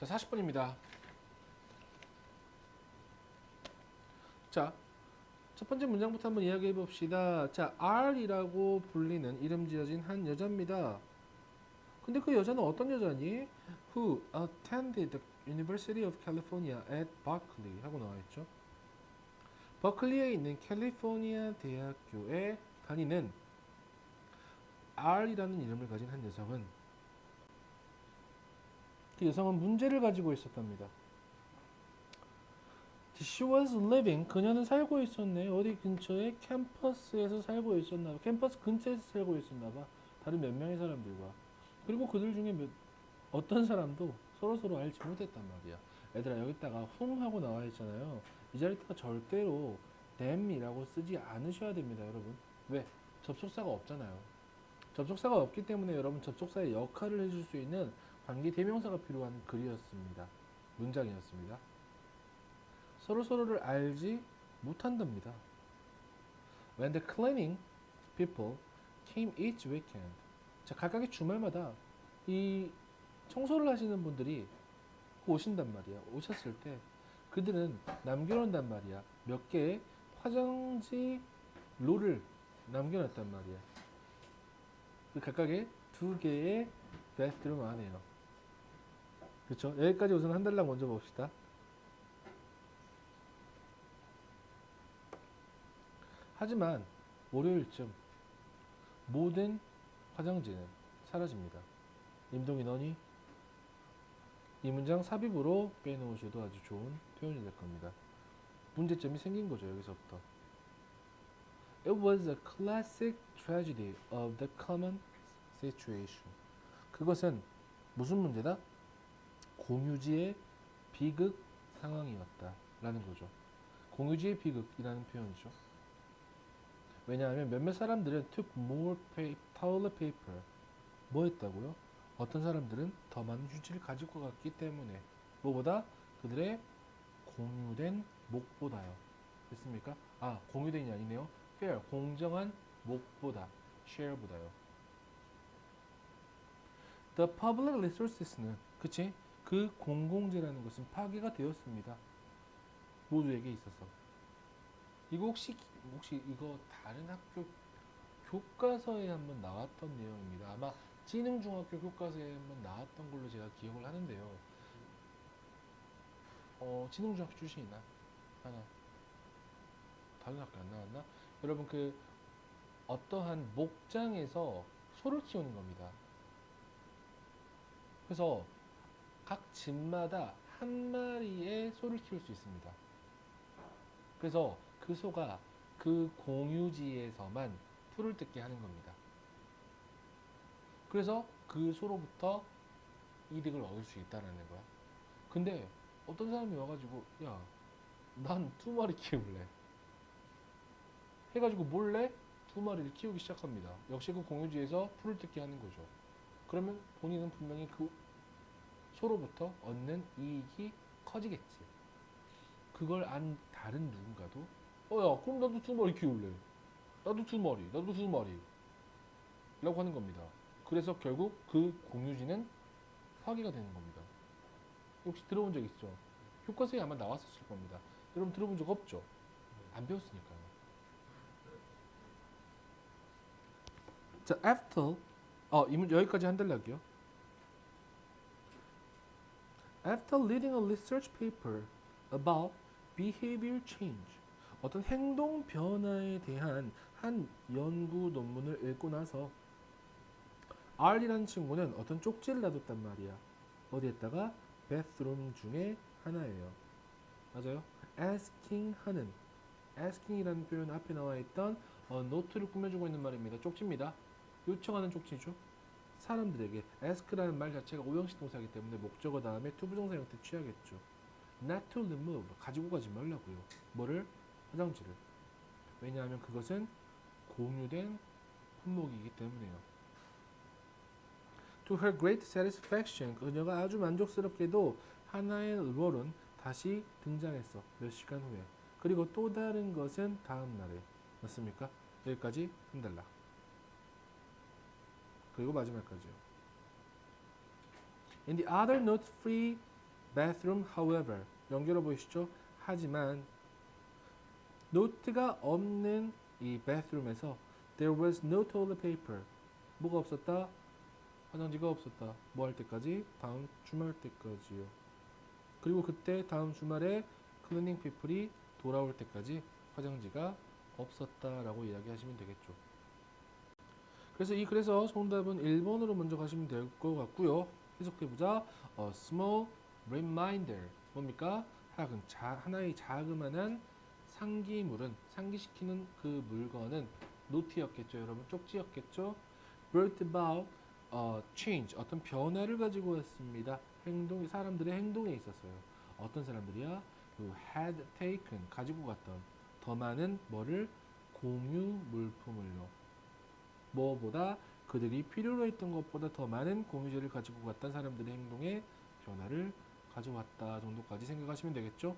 자, 40번입니다. 자, 첫 번째 문장부터 한번 이야기해 봅시다. 자, R이라고 불리는 이름 지어진 한 여자입니다. 근데 그 여자는 어떤 여자니? Who attended the University of California at Berkeley 하고 나와 있죠. 버클리에 있는 캘리포니아 대학교에 다니는 R이라는 이름을 가진 한 여성은 그 여성은 문제를 가지고 있었답니다. She was living 그녀는 살고 있었네. 어디 근처에 캠퍼스에서 살고 있었나 봐. 캠퍼스 근처에서 살고 있었나 봐. 다른 몇 명의 사람들과. 그리고 그들 중에 몇, 어떤 사람도 서로 서로 알지 못했단 말이야. 얘들아 여기다가 whom 하고 나와 있잖아요. 이 자리다가 절대로 them이라고 쓰지 않으셔야 됩니다 여러분. 왜? 접속사가 없잖아요. 접속사가 없기 때문에 여러분 접속사의 역할을 해줄 수 있는 관계 대명사가 필요한 글이었습니다 문장이었습니다 서로 서로를 알지 못한답니다. When the cleaning people came each weekend. 자, 각각의 주말마다 이 청소를 하시는 분들이 오신단 말이야. 오셨을 때 그들은 남겨놓는단 말이야. 몇 개의 화장지 롤을 남겨놨단 말이야. 그 각각의 두 개의 베스트룸 안에요. 그렇죠? 여기까지 우선 한 달랑 먼저 봅시다. 하지만 월요일쯤 모든 화장지는 사라집니다. 너니? 이 문장 삽입으로 빼놓으셔도 아주 좋은 표현이 될 겁니다. 문제점이 생긴 거죠, 여기서부터. It was a classic tragedy of the common situation. 그것은 무슨 문제다? 공유지의 비극 상황이었다. 라는 거죠. 공유지의 비극이라는 표현이죠. 왜냐하면 몇몇 사람들은 took more pa- toilet paper 뭐 했다고요? 어떤 사람들은 더 많은 휴지를 가지고 갔기 때문에 뭐보다 그들의 공유된 목보다요. 됐습니까? 아 공유된이 아니네요. fair 공정한 목보다 share보다요. The public resources는 그치? 그 공공재라는 것은 파괴가 되었습니다. 모두에게 있어서. 이거 혹시 혹시 이거 다른 학교 교과서에 한번 나왔던 내용입니다. 아마 지능중학교 교과서에 한번 나왔던 걸로 제가 기억을 하는데요. 어, 지능중학교 출신이나 하나 다른 학교 안 나왔나? 여러분 그 어떠한 목장에서 소를 키우는 겁니다. 그래서 각 집마다 한 마리의 소를 키울 수 있습니다. 그래서 그 소가 그 공유지에서만 풀을 뜯게 하는 겁니다. 그래서 그 소로부터 이득을 얻을 수 있다라는 거야. 근데 어떤 사람이 와가지고 야, 난 두 마리 키울래. 해가지고 몰래 두 마리를 키우기 시작합니다. 역시 그 공유지에서 풀을 뜯게 하는 거죠. 그러면 본인은 분명히 그 소로부터 얻는 이익이 커지겠지. 그걸 안 다른 누군가도 어야 그럼 나도 두 마리 키울래. 나도 두 마리 나도 두 마리. 라고 하는 겁니다. 그래서 결국 그 공유지는 파괴가 되는 겁니다. 혹시 들어본 적 있죠? 교과서에 아마 나왔었을 겁니다. 여러분 들어본 적 없죠? 안 배웠으니까요. 자 after. 어 이 문 여기까지 한 달락이요 After reading a research paper about behavior change 어떤 행동 변화에 대한 한 연구 논문을 읽고 나서 R이라는 친구는 어떤 쪽지를 놔뒀단 말이야. 어디에다가 bathroom 중에 하나예요. 맞아요? asking 하는 asking이라는 표현 앞에 나와 있던 어, 노트를 꾸며주고 있는 말입니다. 쪽지입니다. 요청하는 쪽지죠. 사람들에게 ask라는 말 자체가 오형식 동사이기 때문에 목적어 다음에 투부정사 형태 취하겠죠. not to remove 가지고 가지 말라고요. 뭐를 화장지를. 왜냐하면 그것은 공유된 품목이기 때문에요. To her great satisfaction, 그녀가 아주 만족스럽게도 하나의 롤은 다시 등장했어. 몇 시간 후에. 그리고 또 다른 것은 다음 날에. 맞습니까? 여기까지 한 달락. 그리고 마지막까지요. In the other note-free bathroom however 연결해 보이시죠? 하지만 노트가 없는 이 bathroom에서 there was no toilet paper 뭐가 없었다? 화장지가 없었다. 뭐 할 때까지? 다음 주말 때까지요. 그리고 그때 다음 주말에 클리닝 피플이 돌아올 때까지 화장지가 없었다라고 이야기하시면 되겠죠. 그래서 이 그래서 정답은 1번으로 먼저 가시면 될 것 같고요. 해석해 보자. A small reminder 뭡니까? 하여간 자, 하나의 자그마한 상기물은 상기시키는 그 물건은 노트였겠죠, 여러분. 쪽지였겠죠. brought about 어, change 어떤 변화를 가지고 왔습니다. 행동 사람들의 행동에 있었어요. 어떤 사람들이야? 그 had taken 가지고 갔던 더 많은 뭐를 공유 물품을요. 뭐보다 그들이 필요로 했던 것보다 더 많은 공유제를 가지고 갔던 사람들의 행동에 변화를 가져왔다 정도까지 생각하시면 되겠죠.